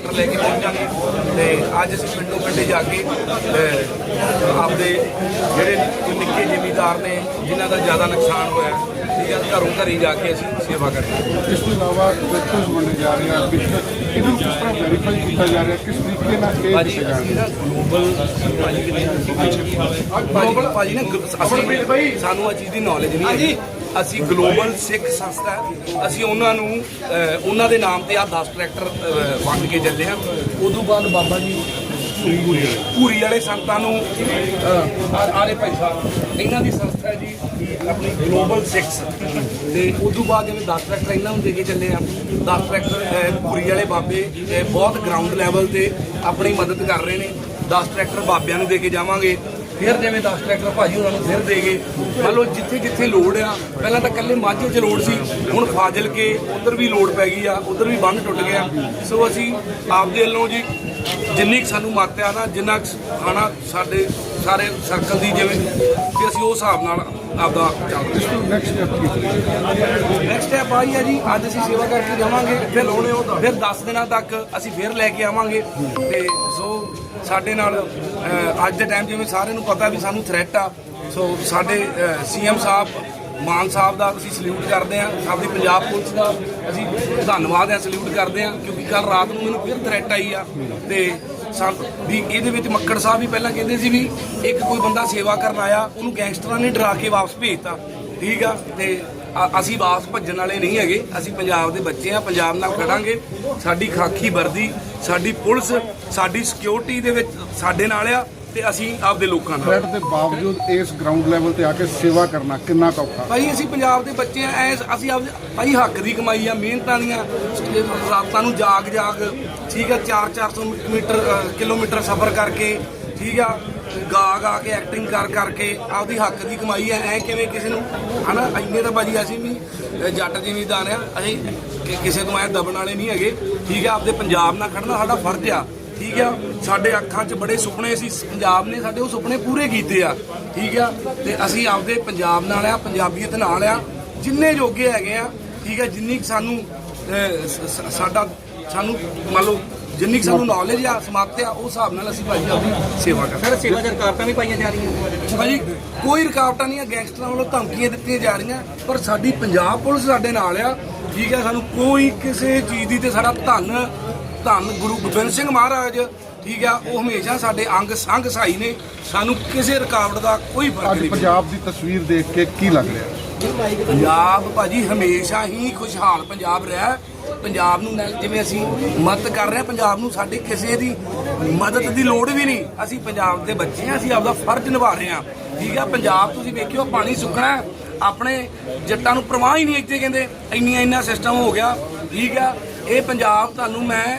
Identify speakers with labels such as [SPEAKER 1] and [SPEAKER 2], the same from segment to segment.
[SPEAKER 1] Tractor ਲੈ ਕੇ ਪਹੁੰਚਾਂਗੇ ਤੇ ਅੱਜ ਅਸੀਂ ਪਿੰਡੋਂ ਪਿੰਡੇ ਜਾ ਕੇ ਆਪਦੇ ਜਿਹੜੇ ਨਿੱਕੇ ਜ਼ਿਮੀਦਾਰ ਨੇ ਜਿਨ੍ਹਾਂ ਦਾ ਜ਼ਿਆਦਾ ਨੁਕਸਾਨ ਹੋਇਆ ਠੀਕ ਹੈ ਘਰੋਂ ਘਰੀ ਜਾ ਕੇ ਅਸੀਂ ਸੇਵਾ ਕਰਾਂਗੇ
[SPEAKER 2] ਇਸ ਤੋਂ ਇਲਾਵਾ ਟਰੈਕਟਰਸ ਵੰਡੇ ਜਾ ਰਹੇ ਆ ਇਹਨੂੰ ਕਿਸ ਤਰ੍ਹਾਂ ਵੈਰੀਫਾਈ ਕੀਤਾ ਜਾ ਰਿਹਾ ਕਿਸ ਤਰੀਕੇ ਨਾਲ ਇਹ
[SPEAKER 1] ਭਾਜੀ ਨਾ ਗਲੋਬਲ ਭਾਜੀ ਕਿਤੇ ਭਾਜੀ ਨਾ ਸਾਨੂੰ ਆ ਚੀਜ਼ ਦੀ ਨੌਲੇਜ ਨਹੀਂ ਹੈਗੀ। ਅਸੀਂ ਗਲੋਬਲ ਸਿੱਖ ਸੰਸਥਾ ਅਸੀਂ ਉਹਨਾਂ ਨੂੰ ਉਹਨਾਂ ਦੇ ਨਾਮ ਤੇ ਆ 10 ਟਰੈਕਟਰ ਵੰਡ ਕੇ ਚੱਲੇ ਹਾਂ। ਉਦੋਂ ਬਾਅਦ ਬਾਬਾ ਜੀ ਪੂਰੀ ਵਾਲੇ ਸੰਤਾਂ ਨੂੰ ਆਰੇ ਭਾਈ ਸਾਹਿਬ ਇਹਨਾਂ ਦੀ ਸੰਸਥਾ ਹੈ ਜੀ ਆਪਣੀ ਗਲੋਬਲ ਸਿਕਸ ਤੇ ਤੋਂ ਬਾਅਦ ਜਿਵੇਂ 10 ਟਰੈਕਟਰ ਇਹਨਾਂ ਨੂੰ ਦੇ ਕੇ ਚੱਲੇ ਆ 10 ਟਰੈਕਟਰ ਅਹ, ਪੂਰੀ ਵਾਲੇ ਬਾਬੇ ਬਹੁਤ ਗਰਾਊਂਡ ਲੈਵਲ ਤੇ ਆਪਣੀ ਮਦਦ ਕਰ ਰਹੇ ਨੇ। 10 ਟਰੈਕਟਰ ਬਾਬਿਆਂ ਨੂੰ ਦੇ ਕੇ ਜਾਵਾਂਗੇ। ਫਿਰ ਜਿਵੇਂ 10 ਟਰੈਕਟਰ ਭਾਜੀ ਉਹਨਾਂ ਨੂੰ ਫਿਰ ਦੇ ਗਏ। ਮੰਨ ਲਓ ਜਿੱਥੇ ਜਿੱਥੇ ਲੋੜ ਆ, ਪਹਿਲਾਂ ਤਾਂ ਇਕੱਲੇ ਮਾਝੇ 'ਚ ਲੋੜ ਸੀ, ਹੁਣ ਫਾਜ਼ਿਲ ਕੇ ਉਧਰ ਵੀ ਲੋੜ ਪੈ ਗਈ ਆ, ਉਧਰ ਵੀ ਬੰਨ ਟੁੱਟ ਗਿਆ। ਸੋ ਅਸੀਂ ਆਪਦੇ ਵੱਲੋਂ ਜੀ, ਜਿੰਨੀ ਕੁ ਸਾਨੂੰ ਮੱਤ ਨਾ, ਜਿੰਨਾ ਕੁ ਖਾਣਾ ਸਾਡੇ ਸਾਰੇ ਸਰਕਲ ਦੀ ਜਿਵੇਂ ਤੇ ਅਸੀਂ ਉਸ ਹਿਸਾਬ ਨਾਲ ਆਪਦਾ ਚੱਲਦੇ ਹਾਂ।
[SPEAKER 2] ਨੈਕਸਟ ਸਟੈਪ ਕੀ
[SPEAKER 1] ਨੈਕਸਟ ਸਟੈਪ ਆਈ ਹੈ ਜੀ ਅੱਜ ਅਸੀਂ ਸੇਵਾ ਕਰਕੇ ਜਾਵਾਂਗੇ ਫਿਰ ਲਾਉਣੇ ਉਹ ਫਿਰ 10 ਦਿਨਾਂ ਤੱਕ ਅਸੀਂ ਫਿਰ ਲੈ ਕੇ ਆਵਾਂਗੇ। ਤੇ ਸੋ ਸਾਡੇ ਨਾਲ ਅੱਜ ਦੇ ਟਾਈਮ ਜਿਵੇਂ ਸਾਰਿਆਂ ਨੂੰ ਪਤਾ ਵੀ ਸਾਨੂੰ ਥ੍ਰੈਟ ਆ ਸੋ ਸਾਡੇ ਸੀਐਮ ਸਾਹਿਬ ਮਾਨ ਸਾਹਿਬ ਦਾ ਅਸੀਂ ਸਲੂਟ ਕਰਦੇ ਹਾਂ ਸਾਡੀ ਪੰਜਾਬ ਪੁਲਿਸ ਦਾ ਅਸੀਂ ਧੰਨਵਾਦ ਹੈ ਸਲੂਟ ਕਰਦੇ ਹਾਂ ਕਿਉਂਕਿ ਕੱਲ ਰਾਤ ਨੂੰ ਮੈਨੂੰ ਫਿਰ ਥ੍ਰੈਟ ਆਈ ਆ। ਤੇ ਸਾਨੂੰ ਵੀ ਇਹਦੇ ਵਿੱਚ ਮੱਕੜ ਸਾਹਿਬ ਵੀ ਪਹਿਲਾਂ ਕਹਿੰਦੇ ਸੀ ਵੀ ਇੱਕ ਕੋਈ ਬੰਦਾ ਸੇਵਾ ਕਰਨ ਆਇਆ, ਉਹਨੂੰ ਗੈਂਗਸਟਰਾਂ ਨੇ ਡਰਾ ਕੇ ਵਾਪਸ ਭੇਜਤਾ। ਠੀਕ ਆ? ਤੇ ਅ- ਅਸੀਂ ਵਾਪਸ ਭੱਜਣ ਵਾਲੇ ਨਹੀਂ ਹੈਗੇ। ਅਸੀਂ ਪੰਜਾਬ ਦੇ ਬੱਚੇ ਆ, ਪੰਜਾਬ ਨਾਲ ਖੜਾਂਗੇ। ਸਾਡੀ ਖਾਕੀ ਵਰਦੀ, ਸਾਡੀ ਪੁਲਿਸ, ਸਾਡੀ ਸਿਕਿਉਰਿਟੀ ਦੇ ਵਿੱਚ ਸਾਡੇ ਨਾਲ ਆ। ਤੇ ਅਸੀਂ ਆਪਦੇ ਲੋਕਾਂ ਨਾਲ।
[SPEAKER 2] ਥ੍ਰੈਟ ਦੇ ਬਾਵਜੂਦ ਇਸ ਗਰਾਊਂਡ ਲੈਵਲ ਤੇ ਆ ਕੇ ਸੇਵਾ ਕਰਨਾ ਕਿੰਨਾ ਕੁ ਔਖਾ
[SPEAKER 1] ਭਾਈ ਅਸੀਂ ਪੰਜਾਬ ਦੇ ਬੱਚੇ ਆ ਐ ਅਸੀਂ ਆਪ ਭਾਈ ਹੱਕ ਦੀ ਕਮਾਈ ਆ ਮਿਹਨਤਾਂ ਦੀਆਂ ਰਾਤਾਂ ਨੂੰ ਜਾਗ ਜਾਗ ਠੀਕ ਆ 4-400 ਮੀਟਰ ਅ, ਕਿਲੋਮੀਟਰ ਸਫ਼ਰ ਕਰਕੇ ਠੀਕ ਆ ਗਾ ਗਾ ਕੇ ਐਕਟਿੰਗ ਕਰ ਕਰਕੇ ਆਪਦੀ ਹੱਕ ਦੀ ਕਮਾਈ ਆ ਐ ਕਿਵੇਂ ਕਿਸੇ ਨੂੰ ਹਨਾ ਇੰਨੇ ਤਾਂ ਭਾਜੀ ਅਸੀਂ ਵੀ ਅ, ਜੱਟ ਜ਼ਿਮੀਂਦਾਰ ਆ ਅਸੀਂ ਕਿ- ਕਿਸੇ ਤੋਂ ਐ ਦਬਣ ਵਾਲੇ ਨਹੀਂ ਹੈਗੇ ਠੀਕ ਆ ਆਪਦੇ ਪੰਜਾਬ ਨਾਲ ਖੜਨਾ ਸਾਡਾ ਫਰਜ਼ ਆ। ਠੀਕ ਆ? ਸਾਡੇ ਅੱਖਾਂ 'ਚ ਬੜੇ ਸੁਪਨੇ ਸੀ। ਪੰਜਾਬ ਨੇ ਸਾਡੇ ਉਹ ਸੁਪਨੇ ਪੂਰੇ ਕੀਤੇ ਆ। ਠੀਕ ਆ? ਤੇ ਅਸੀਂ ਆਪਦੇ ਪੰਜਾਬ ਨਾਲ ਆ ਪੰਜਾਬੀਅਤ ਨਾਲ ਆ। ਜਿੰਨੇ ਜੋਗੇ ਹੈਗੇ ਆ ਠੀਕ ਆ? ਜਿੰਨੀ ਸਾਨੂੰ ਸਾਡਾ ਸਾਨੂੰ ਮੰਨ ਲਓ ਜਿੰਨੀ ਸਾਨੂੰ ਨੌਲੇਜ ਆ ਸਮਾਪਤ ਆ ਉਸ ਹਿਸਾਬ ਨਾਲ ਅਸੀਂ ਭਾਈ ਆਪਦੀ ਸੇਵਾ ਕਰਦੇ
[SPEAKER 3] ਸਰ ਸੇਵਾ ਦੀਆਂ ਰੁਕਾਵਟਾਂ ਵੀ ਪਾਈਆਂ ਜਾ ਰਹੀਆਂ
[SPEAKER 1] ਭਾਜੀ ਕੋਈ ਰੁਕਾਵਟਾਂ ਨਹੀਂ ਆ ਗੈਂਗਸਟਰਾਂ ਵੱਲੋਂ ਧਮਕੀਆਂ ਦਿੱਤੀਆਂ ਜਾ ਰਹੀਆਂ ਪਰ ਸਾਡੀ ਪੰਜਾਬ ਪੁਲਿਸ ਸਾਡੇ ਨਾਲ ਆ। ਠੀਕ ਹੈ ਸਾਨੂੰ ਕੋਈ ਕਿਸੇ ਚੀਜ਼ ਦੀ ਤੇ ਸਾਡਾ ਧੰਨ ਧੰਨ ਗੁਰੂ ਗੋਬਿੰਦ ਸਿੰਘ ਮਹਾਰਾਜ। ਠੀਕ ਆ ਉਹ ਹਮੇਸ਼ਾ ਸਾਡੇ ਅੰਗ ਸੰਗ ਸਹਾਈ ਨੇ। ਸਾਨੂੰ ਕਿਸੇ ਰੁਕਾਵਟ ਦਾ ਕੋਈ ਫ਼ਰਕ
[SPEAKER 2] ਅੱਜ
[SPEAKER 1] ਨਹੀਂ
[SPEAKER 2] ਪੰਜਾਬ ਦੀ ਤਸਵੀਰ ਦੇਖ ਕੇ ਕੀ ਲੱਗ ਰਿਹਾ?
[SPEAKER 1] ਪੰਜਾਬ ਭਾਜੀ ਹਮੇਸ਼ਾ ਹੀ ਖੁਸ਼ਹਾਲ ਪੰਜਾਬ ਰਿਹਾ। ਪੰਜਾਬ ਨੂੰ ਜਿਵੇਂ ਅਸੀਂ ਮਦਦ ਕਰ ਰਹੇ ਹਾਂ ਪੰਜਾਬ ਨੂੰ ਸਾਡੇ ਕਿਸੇ ਦੀ ਮਦਦ ਦੀ ਲੋੜ ਵੀ ਨਹੀਂ। ਅਸੀਂ ਪੰਜਾਬ ਦੇ ਬੱਚੇ ਹਾਂ ਅਸੀਂ ਆਪਦਾ ਫਰਜ਼ ਨਿਭਾ ਰਹੇ ਹਾਂ। ਠੀਕ ਆ ਪੰਜਾਬ ਤੁਸੀਂ ਵੇਖਿਓ ਪਾਣੀ ਸੁੱਕਣਾ ਹੈ। ਆਪਣੇ ਜੱਟਾਂ ਨੂੰ ਪ੍ਰਵਾਹ ਹੀ ਨਹੀਂ ਇੱਥੇ ਕਹਿੰਦੇ। ਇੰਨੀਆਂ ਇੰਨਾ ਸਿਸਟਮ ਹੋ ਗਿਆ। ਠੀਕ ਆ ਇਹ ਪੰਜਾਬ ਤੁਹਾਨੂੰ ਮੈਂ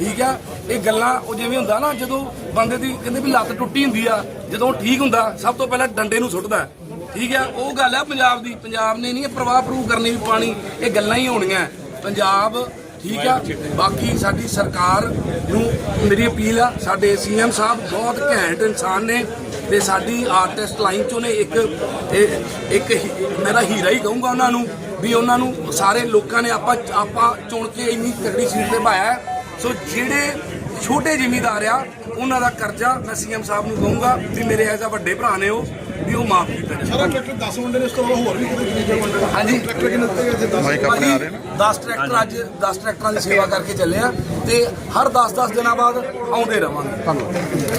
[SPEAKER 1] ਠੀਕ ਆ, ਇਹ ਗੱਲਾਂ ਉਹ ਜਿਵੇਂ ਹੁੰਦਾ ਨਾ, ਜਦੋਂ ਬੰਦੇ ਦੀ ਕਹਿੰਦੇ ਵੀ ਲੱਤ ਟੁੱਟੀ ਹੁੰਦੀ ਆ, ਜਦੋਂ ਠੀਕ ਹੁੰਦਾ, ਸਭ ਤੋਂ ਪਹਿਲਾਂ ਡੰਡੇ ਨੂੰ ਸੁੱਟਦਾ ਠੀਕ ਆ, ਉਹ ਗੱਲ ਆ ਪੰਜਾਬ ਦੀ। ਪੰਜਾਬ ਨੇ ਨਹੀਂ ਪ੍ਰਵਾਹ ਪ੍ਰੂਵ ਕਰਨੀ ਵੀ ਪਾਣੀ, ਇਹ ਗੱਲਾਂ ਹੀ ਹੋਣੀਆਂ। ਪੰਜਾਬ, ਠੀਕ ਆ, ਬਾਕੀ ਸਾਡੀ ਸਰਕਾਰ ਨੂੰ ਮੇਰੀ ਅਪੀਲ ਆ, ਸਾਡੇ ਸੀਐਮ ਸਾਹਿਬ ਬਹੁਤ ਘੈਂਟ ਇਨਸਾਨ ਨੇ ਤੇ ਸਾਡੀ ਆਰਟਿਸਟ ਲਾਈਨ ਚੋਂ ਨੇ ਇੱਕ, ਇਹ- ਇੱਕ ਮੇਰਾ ਹੀਰਾ ਹੀ ਕਹੂੰਗਾ ਉਹਨਾਂ ਨੂੰ ਵੀ ਉਹਨਾਂ ਨੂੰ ਸਾਰੇ ਲੋਕਾਂ ਨੇ ਆਪਾਂ ਆਪਾਂ ਚੁਣ ਕੇ ਇੰਨੀ ਤਕੜੀ ਸੀਟ ਤੇ ਪਾਇਆ ਸੋ ਜਿਹੜੇ ਛੋਟੇ ਜ਼ਿਮੀਦਾਰ ਆ ਉਹਨਾਂ ਦਾ ਕਰਜ਼ਾ ਮੈਂ ਸੀਐਮ ਸਾਹਿਬ ਨੂੰ ਕਹੂੰਗਾ ਵੀ ਮੇਰੇ ਐਸਾ ਵੱਡੇ ਭਰਾ ਨੇ ਉਹ ਵੀ ਉਹ ਮਾਫ ਕੀਤਾ ਜਾਵੇ।
[SPEAKER 4] ਸਾਰਾ ਟਰੈਕਟਰ 10 ਵੰਡੇ ਨੇ ਇਸ ਤੋਂ ਹੋਰ ਵੀ ਕਿਤੇ ਕਿਤੇ ਵੰਡੇ ਨੇ।
[SPEAKER 1] ਹਾਂਜੀ।
[SPEAKER 4] ਟਰੈਕਟਰ ਕਿੰਨੇ ਦਿੱਤੇ ਇੱਥੇ 10
[SPEAKER 1] ਭਾਜੀ 10 ਟਰੈਕਟਰ ਅੱਜ 10 ਟਰੈਕਟਰਾਂ ਦੀ ਸੇਵਾ ਕਰਕੇ ਚੱਲੇ ਆ ਤੇ ਹਰ 10-10 ਦਿਨਾਂ ਬਾਅਦ ਆਉਂਦੇ ਰਵਾਂਗੇ।
[SPEAKER 2] ਧੰਨਵਾਦ।